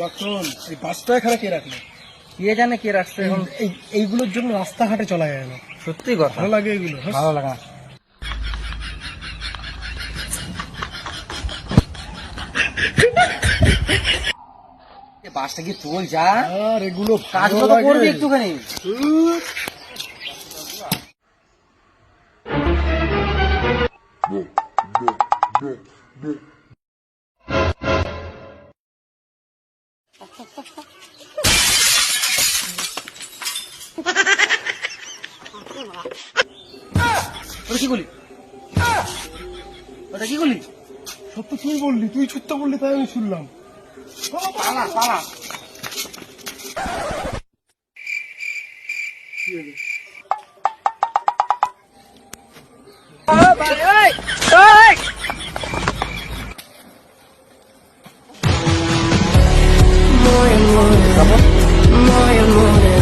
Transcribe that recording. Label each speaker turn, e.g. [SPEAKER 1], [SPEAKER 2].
[SPEAKER 1] রতন এই বাসটা এখানে কে রাখল?
[SPEAKER 2] কে জানে কে রাখছে এখন?
[SPEAKER 1] এই এইগুলোর জন্য রাস্তাঘাটে চলা যায় না।
[SPEAKER 2] সত্যি কথা।
[SPEAKER 1] ভালো লাগে এগুলো হ্যাঁ?
[SPEAKER 2] ভালো লাগা বাসটা কি তোল যা?
[SPEAKER 1] আর এগুলো
[SPEAKER 2] কাজগুলো তো করবি একটুখানি।
[SPEAKER 1] উহ,
[SPEAKER 2] ওটা কি করলি? ওটা কি করলি?
[SPEAKER 1] সত্য তুই বললি তুই ছুটতে বললি তাই আমি শুনলাম।
[SPEAKER 2] পালা পালা।
[SPEAKER 3] amore, amore, amore.